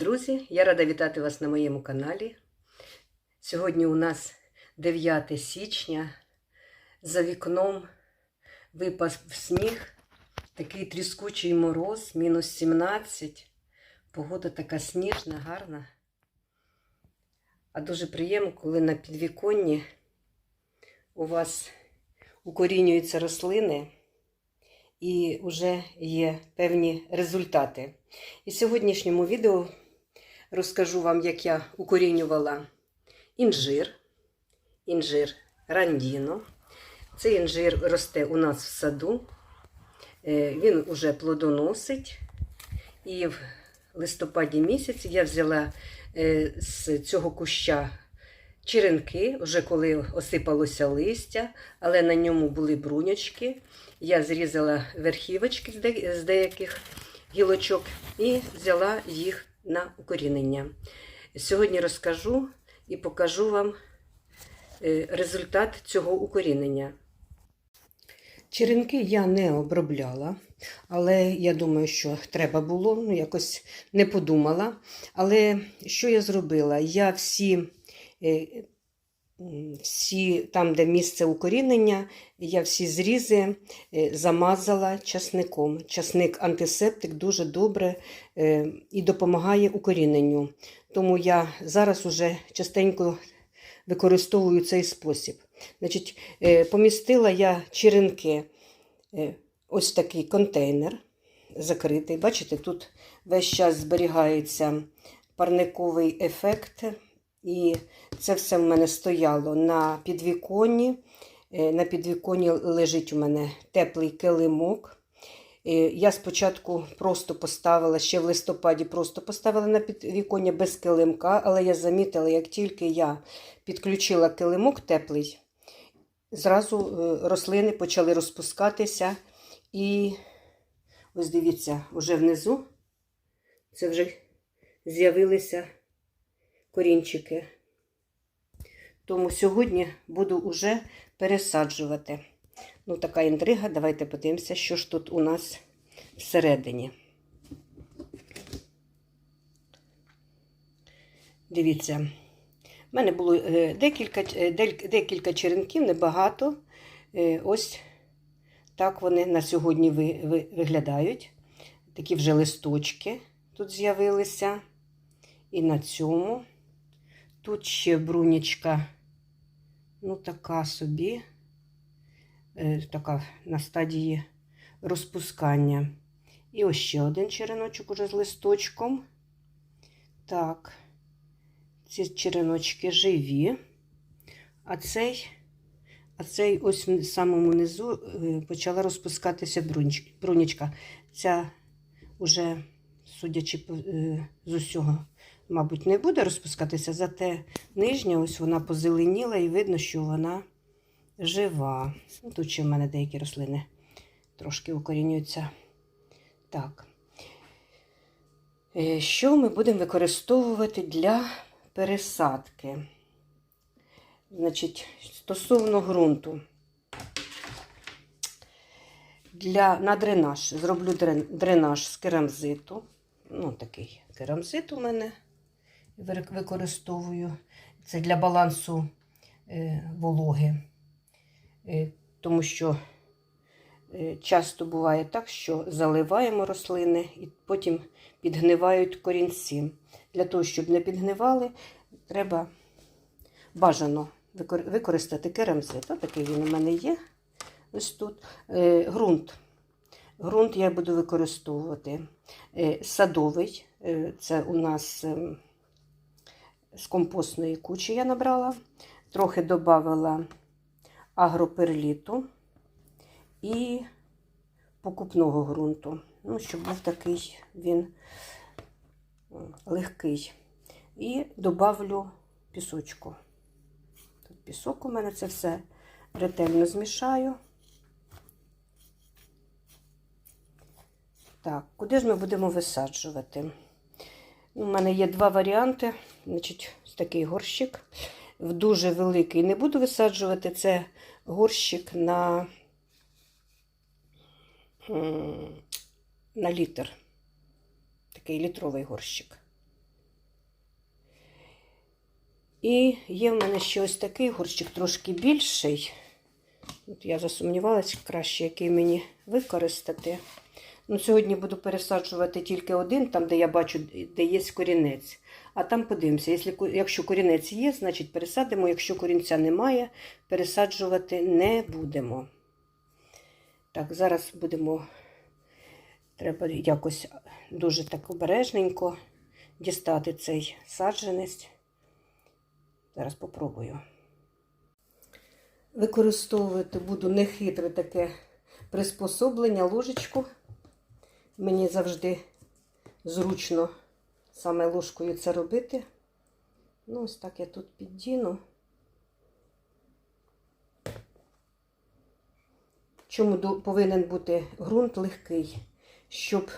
Друзі! Я рада вітати вас на моєму каналі. Сьогодні у нас 9 січня. За вікном випав сніг, такий тріскучий мороз, мінус 17. Погода така сніжна, гарна. А дуже приємно, коли на підвіконні у вас укорінюються рослини і вже є певні результати. І в сьогоднішньому відео розкажу вам, як я укорінювала інжир, інжир рандіно. Цей інжир росте у нас в саду, Е, він уже плодоносить. І в листопаді місяці я взяла е, з цього куща черенки, вже коли осипалося листя, але на ньому були бруньочки. Я зрізала верхівочки з деяких гілочок і взяла їх на укорінення. Сьогодні розкажу і покажу вам е, результат цього укорінення. Черенки я не обробляла, але я думаю, що треба було, ну якось не подумала. Але що я зробила? Я всі, е, всі там, де місце укорінення, я всі зрізи е, замазала часником. Часник антисептик дуже добре е, і допомагає укоріненню. Тому я зараз уже частенько використовую цей спосіб. Значить, е, помістила я черенки, ось такий контейнер закритий. Бачите, тут весь час зберігається парниковий ефект. І це все в мене стояло на підвіконні. Е, На підвіконні лежить у мене теплий килимок. Е, Я спочатку просто поставила, ще в листопаді просто поставила на підвіконня без килимка, але я замітила, як тільки я підключила килимок теплий, зразу е, рослини почали розпускатися. І ось дивіться, вже внизу це вже з'явилися корінчики. Тому сьогодні буду уже пересаджувати. Ну, така інтрига. Давайте подивимося, що ж тут у нас всередині. Дивіться, в мене було е, декілька, е, декілька черенків, небагато. Е, Ось так вони на сьогодні ви- ви- виглядають. Такі вже листочки тут з'явилися. І на цьому. Тут ще брунічка, ну, така собі, е, така на стадії розпускання. І ось ще один череночок уже з листочком. Так, ці череночки живі. А цей, а цей ось в самому низу е, почала розпускатися брунічка. Ця уже, судячи е, з усього, мабуть, не буде розпускатися, зате нижня ось вона позеленіла і видно, що вона жива. Ну, Тут ще в мене деякі рослини трошки укорінюються. Так. Е, Що ми будемо використовувати для пересадки? Значить, стосовно ґрунту. Для, на дренаж зроблю дренаж з керамзиту. Ну, такий керамзит у мене використовую. Це для балансу е, вологи. Е, тому що е, часто буває так, що заливаємо рослини і потім підгнивають корінці. Для того, щоб не підгнивали, треба бажано використати керамзит. Ось такий він у мене є. Ось тут. Грунт. Грунт я буду використовувати садовий. Це у нас ем, з компостної кучі я набрала. Трохи додавала агроперліту і покупного ґрунту. Ну, щоб був такий він легкий. І додавлю пісочку. Тут пісок у мене це все ретельно змішаю. Так, куди ж ми будемо висаджувати? У мене є два варіанти. Значить, ось такий горщик. В дуже великий не буду висаджувати. Це горщик на, на літр. такий літровий горщик. І є в мене ще ось такий горщик трошки більший. От я засумнівалася, краще який мені використати. Ну, Сьогодні буду пересаджувати тільки один, там, де я бачу, де є корінець. А там подивимося, якщо, корінець є, значить пересадимо. Якщо корінця немає, пересаджувати не будемо. Так, зараз будемо. Треба якось дуже так обережненько дістати цей саджанець. Зараз попробую. Використовувати буду нехитре таке приспособлення, ложечку. Мені завжди зручно саме ложкою це робити. Ну, ось так я тут піддіну. Чому повинен бути ґрунт легкий, щоб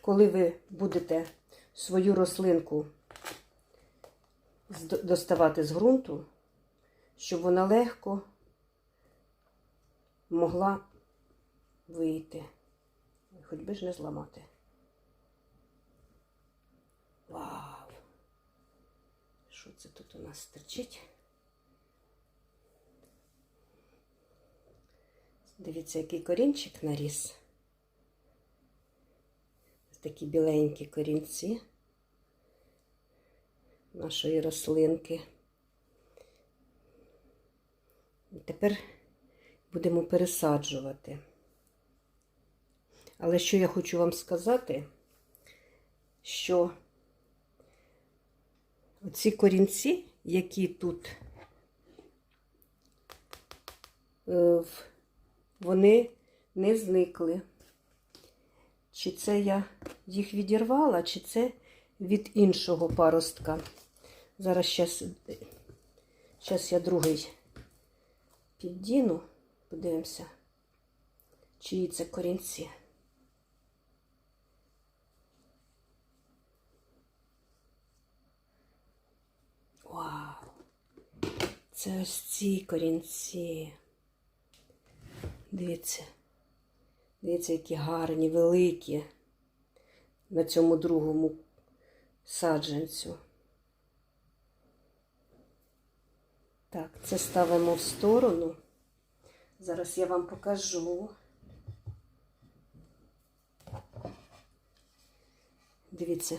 коли ви будете свою рослинку доставати з ґрунту, щоб вона легко могла вийти. Хоч би ж не зламати. Вау! Що це тут у нас стирчить? Дивіться, який корінчик наріс. Ось такі біленькі корінці нашої рослинки. І тепер будемо пересаджувати. Але що я хочу вам сказати, що ці корінці, які тут, е, вони не зникли. Чи це я їх відірвала, чи це від іншого паростка. Зараз щас, щас я другий піддіну, подивимося, чиї це корінці. Вау! Це ось ці корінці. Дивіться. Дивіться, які гарні, великі на цьому другому саджанцю. Так, це ставимо в сторону. Зараз я вам покажу. Дивіться,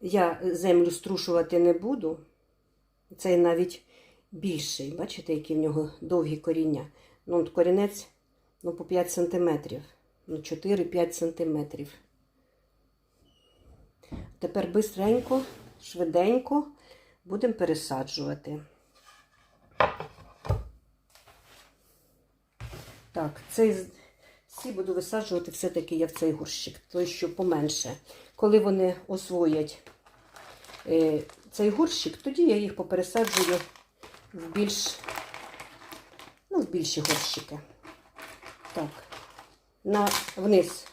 я землю струшувати не буду. Цей навіть більший. Бачите, які в нього довгі коріння. Ну, от корінець ну, по 5 сантиметрів. Ну, 4-5 сантиметрів. Тепер бистренько, швиденько будемо пересаджувати. Так, цей ці буду висаджувати все-таки я в цей горщик, той, що поменше. Коли вони освоять е, цей горщик, тоді я їх попересаджую в більш, ну, в більші горщики. Так, на, вниз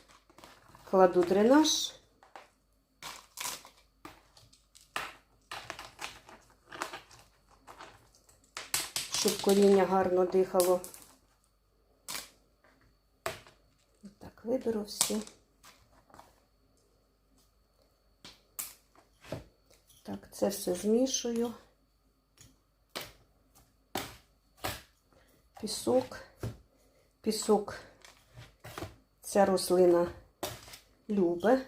кладу дренаж. Щоб коріння гарно дихало. Так, виберу всі. Так, це все змішую. Пісок. Пісок ця рослина любе.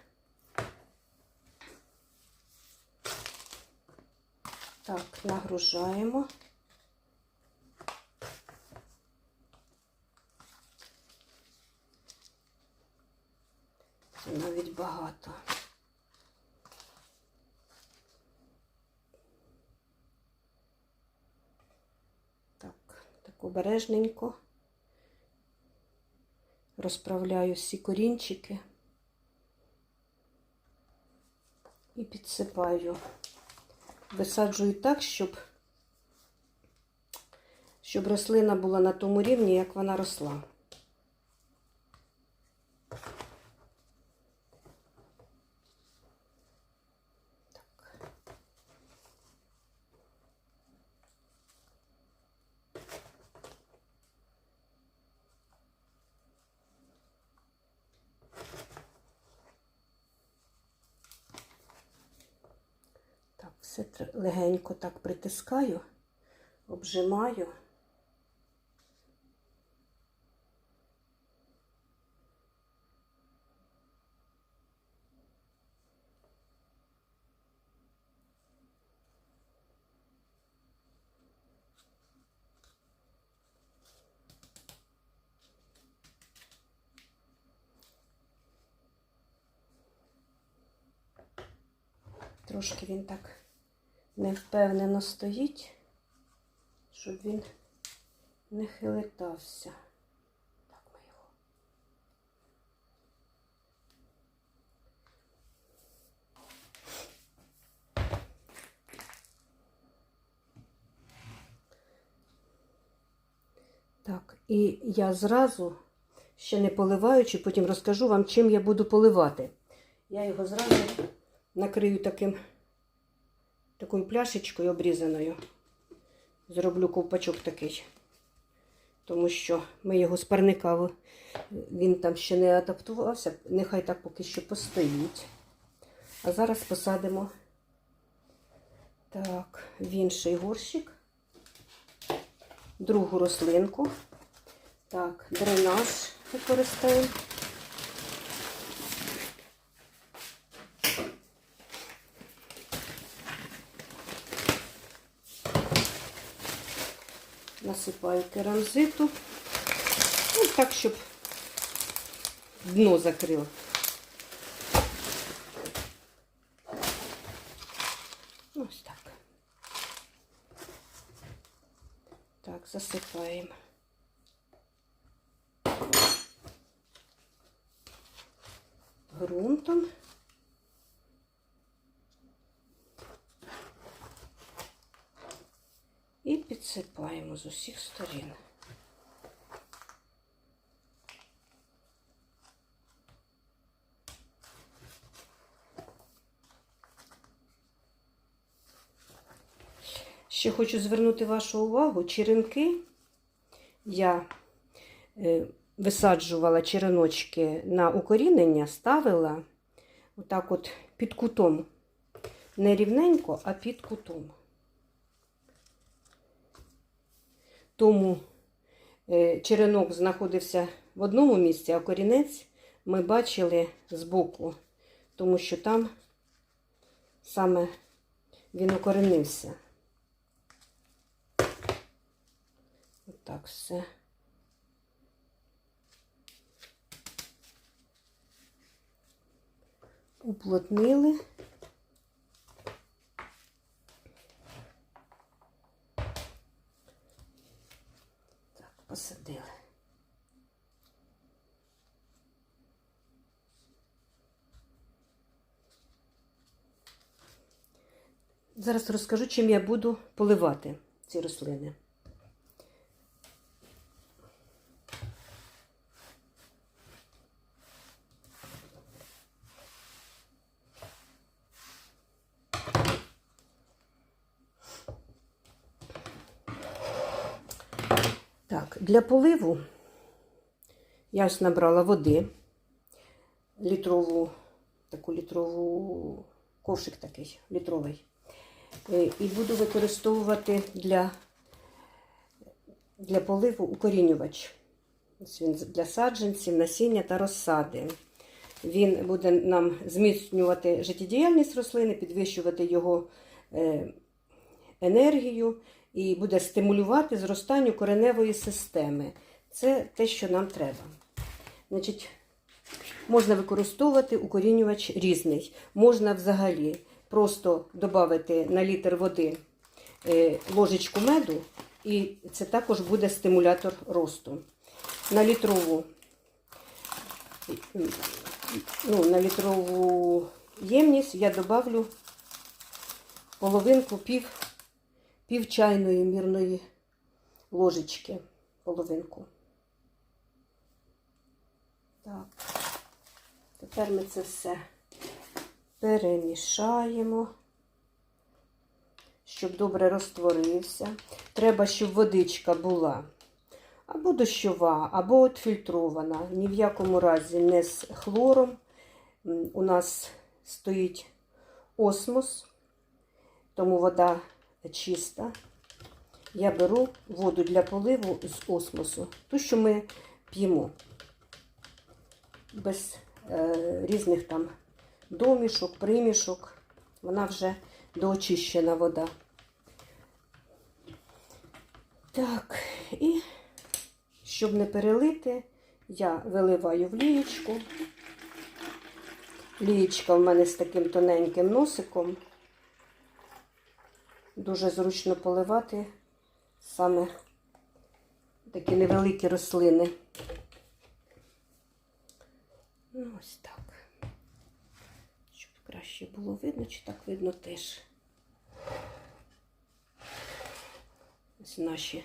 Так, нагружаємо. Це навіть багато. Так, так обережненько розправляю всі корінчики і підсипаю. Висаджую так, щоб, щоб рослина була на тому рівні, як вона росла. Легенько так притискаю, обжимаю. Трошки він так невпевнено стоїть, щоб він не хилитався. Так ми його. Так, і я зразу, ще не поливаючи, потім розкажу вам, чим я буду поливати. Я його зразу накрию таким, такою пляшечкою обрізаною. Зроблю ковпачок такий. Тому що ми його з парника, він там ще не адаптувався, нехай так поки що постоїть. А зараз посадимо так, в інший горщик, другу рослинку. Так, дренаж використаємо. Насипаю керамзиту. Ну, так, щоб дно закрило. Ось так. Так, засипаємо. Грунтом. І підсипаємо з усіх сторін. Ще хочу звернути вашу увагу, черенки я е, висаджувала череночки на укорінення, ставила отак от під кутом. Не рівненько, а під кутом. Тому е, черенок знаходився в одному місці, а корінець ми бачили збоку, тому що там саме він укоренився. Отак все. Уплотнили. Так, посадили. Зараз розкажу, чим я буду поливати ці рослини. Так, для поливу я ось набрала води, літрову, таку літрову ковшик такий літровий. Е, І буду використовувати для, для поливу укорінювач. Він для саджанців, насіння та розсади. Він буде нам зміцнювати життєдіяльність рослини, підвищувати його е, енергію і буде стимулювати зростанню кореневої системи. Це те, що нам треба. Значить, можна використовувати укорінювач різний. Можна взагалі просто додати на літр води е, ложечку меду, і це також буде стимулятор росту. На літрову, ну, на літрову ємність я добавлю половинку пів пів чайної мірної ложечки, половинку. Так, тепер ми це все перемішаємо, щоб добре розтворився. Треба, щоб водичка була або дощова, або от фільтрована. Ні в якому разі не з хлором. У нас стоїть осмос. тому вода чиста. Я беру воду для поливу з осмосу, ту, що ми п'ємо, без е, різних там домішок, примішок. Вона вже доочищена вода. Так, і щоб не перелити, я виливаю в лієчку. Лієчка в мене з таким тоненьким носиком. Дуже зручно поливати саме такі невеликі рослини. Ну, ось так. Краще було видно, чи так видно теж. Ось наші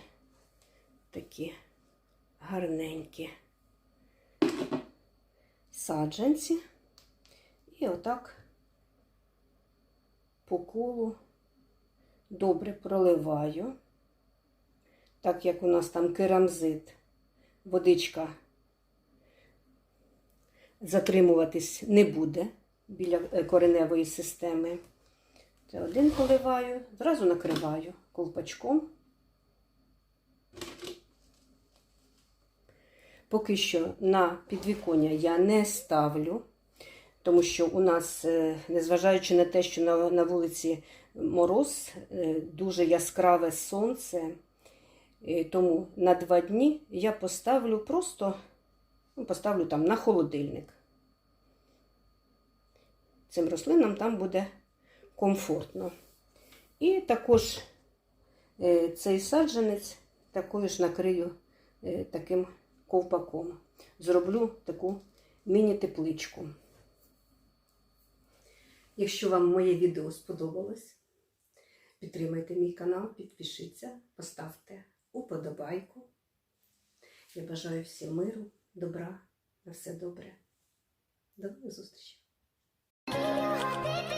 такі гарненькі саджанці. І отак по колу добре проливаю, так як у нас там керамзит, водичка затримуватись не буде біля е, кореневої системи. Це один поливаю, зразу накриваю колпачком. Поки що на підвіконня я не ставлю, тому що у нас, е, незважаючи на те, що на, вулиці мороз, е, дуже яскраве сонце, тому на два дні я поставлю просто ну, поставлю там на холодильник. Цим рослинам там буде комфортно. І також е, цей саджанець такою ж накрию е, таким ковпаком. Зроблю таку міні-тепличку. Якщо вам моє відео сподобалось, підтримайте мій канал, підпишіться, поставте уподобайку. Я бажаю всім миру, добра, на все добре. До нових зустрічей! Your heart